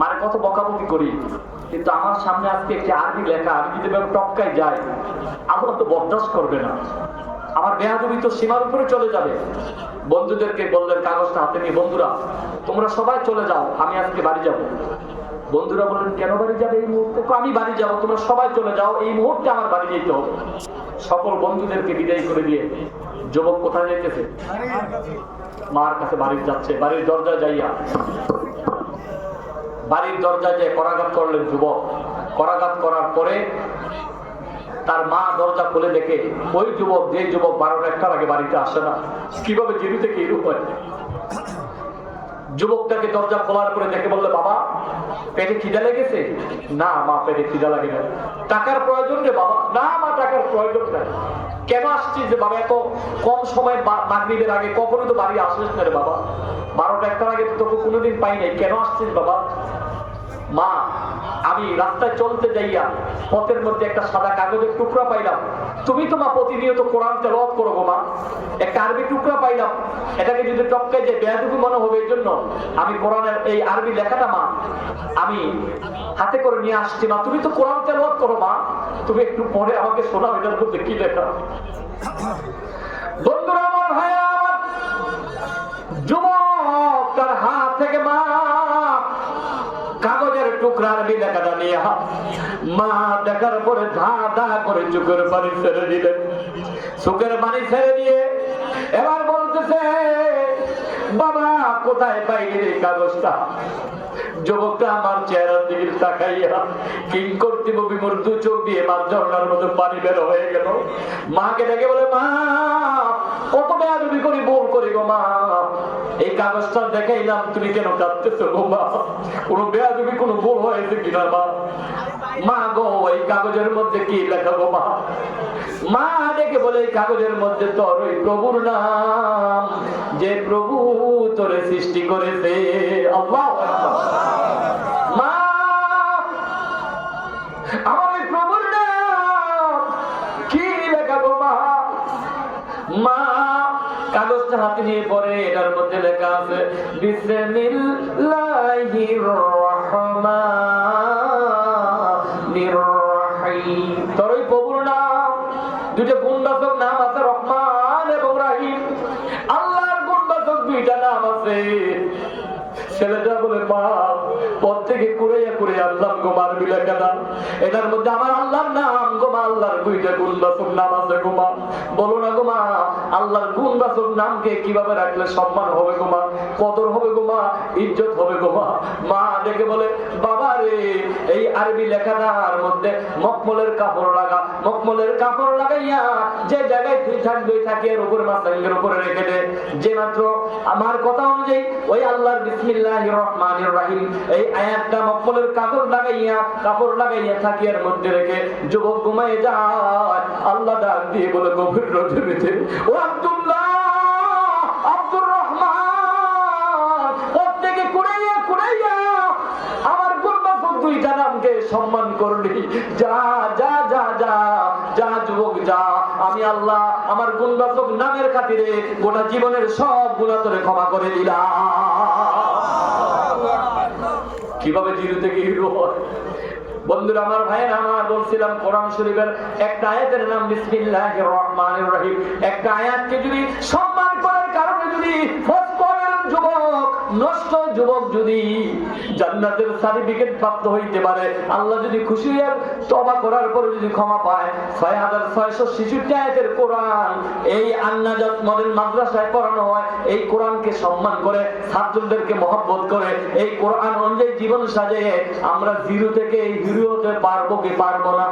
মানে কত বকাবকি করি। কিন্তু আমার সামনে আজকে একটি আরবি লেখা, আমি যদি টপকাই যাই, আল্লাহ তো বরদাস্ত করবে না। আমার বেহাদবি তো সীমার উপরে চলে যাবে। বন্ধুদেরকে বললেন কাগজটা হাতে নিয়ে, বন্ধুরা, তোমরা সবাই চলে যাও, আমি আজকে বাড়ি যাব। বন্ধুরা বললেন, কেন বাড়ি যাবে এই মুহূর্তে? আমি বাড়ি যাব, তোমরা সবাই চলে যাও, এই মুহূর্তে আমার বাড়ি যেতে হবে। সকল বন্ধুদেরকে বিদায় করে দিয়ে যুবক কোথায় যাইতেছে? মার কাছে বাড়ির যাচ্ছে বাড়ির দরজা যাইয়া বাড়ির দরজা যে করাঘাত করলেন যুবক, করাঘাত করার পরে তার মা দরজা খুলে দেখে, ওই যুবক, যে যুবক বারোটা একটার আগে বাড়িতে আসে না, কীভাবে জিরু থেকে এরূপ হয়? যুবকটাকে দরজা খোলার করে দেখে বললে, বাবা, পেটে খিদা লেগেছে? না মা, পেটে খিদা লাগে না। টাকার প্রয়োজন রে বাবা? না মা, টাকার প্রয়োজন নাই। কেন আসছিস যে বাবা? এত কম সময় মাগরিবের আগে কখনো তো বাড়ি আসিস না রে বাবা। বারোটা একটার আগে তো তোকে কোনোদিন পাই নাই। কেন আসছিস বাবা? মা, আমি রাস্তায় চলতে যাইয়া পথের মধ্যে একটা সাদা কাগজের টুকরা পাইলাম। তুমি তো মা প্রতিনিয়ত কোরআন তেলাওয়াত করো মা। একটা আরবি টুকরা পাইলাম। এটাকে যদি টপকায় যে বেয়াদুবি মনে হবে এই জন্য আমি কোরআনের এই আরবি লেখাটা মা, আমি হাতে করে নিয়ে আসছি মা। তুমি তো কোরআন তেলাওয়াত করো মা। তুমি একটু পরে আমাকে শোনাও, এটার মধ্যে কি লেখা। বন্ধুরা মা দেখার পরে চোখের পানি ছেড়ে দিলেন। চোখের পানি ছেড়ে দিয়ে এবার বলতেছে, বাবা, কোথায় পাইলি এই কাগজটা? যুবকটা আমার চেহারার দিকে তাকাইয়া কিং বিমূর দু চোখ দিয়ে মার ঝর্ণার মতো পানি বের হয়ে গেল। মাকে ডেকে বলে, মা কত বেয়াদবি করি ভুল করি গো মা এই কাগজটা দেখাইলাম তুমি কেন কাঁদতেছো গো মা? কোনো বেয়াদবি, কোনো ভুল হয়েছে কিনা মা? মা গো, এই কাগজের মধ্যে কি লেখা গো মা? মা ডেকে বলে, এই কাগজের মধ্যে তোর ওই প্রভুর নাম। যে প্রভু তোরে সৃষ্টি করেছে। আল্লাহ! মা! আমার কাগজটা হাতে নিয়ে পরে এটার মধ্যে লেখা আছে রহমানির রহিম। নাম দুটো গুণবাচক নাম আছে, রহমান এবং আল্লাহর গুণবাচক দুইটা নাম আছে। ছেলেটা বলে, মা থেকে কুড়াইয়া কুড়ে আল্লাহ গোমার লেখাটা এটার মধ্যে আমার আল্লাহর নাম গোমা আল্লাহর দুইটা গুণবাচক নাম আছে গোমা বলো না গোমা আল্লাহর রাসুল নামকে কীভাবে রাখলে সম্মান হবে গোমা কদর হবে গো মা? ইজ্জত হবে গো মা? মা দেখে বলে, বাবা রে, এই আরবি লেখাটার মধ্যে মকমলের কাপড় লাগা মকমলের কাপড় লাগাইয়া যে জায়গায় তুই থাকবি থাকি এর উপরে মাসাঙ্গের উপরে রেখে দে। যে মাত্র আমার কথা অনুযায়ী ওই আল্লাহর বিসমিল্লাহির রহমানির রহিম, এই আয়াতটা মকমলের কাপড় লাগাইয়া কাপড় লাগাইয়া থাকি এর মধ্যে রেখে যুবক ঘুমায় যায়। আল্লাহ ডাক দিয়ে বলে, গভীর রজনীতে ও আব্দুল্লাহ দুইটা নামকে সম্মান করলি। যা যা যা যা যা যুবক, যা। আমি আল্লাহ আমার গুণবাচক নামের খাতিরে গোটা জীবনের সব গুণা তোরে ক্ষমা করে দিলাম। কীভাবে জিরো থেকে হিরো বন্ধুরা, আমার ভাইয়ের, আমার বলছিলাম, কোরআন শরীফের একটা আয়াতের নাম, বিসমিল্লাহির রহমানির রহিম। একটা আয়াতকে যদি সম্মান করার কারণে যদি নষ্ট যুবক যদি জান্নাতের সার্টিফিকেট প্রাপ্ত হইতে পারে, আল্লাহ যদি খুশি তবা করার পরে যদি ক্ষমা পায় ছয় হাজার ছয়শো শিশুটি কোরআন, এই আন্নাজাত মডেল মাদ্রাসায় পড়ানো হয়, এই কোরআনকে সম্মান করে, ছাত্রদেরকে মহব্বত করে, এই কোরআন অনুযায়ী জীবন সাজিয়ে আমরা জিরো থেকে এই হিরো হতে পারব কি পারব না?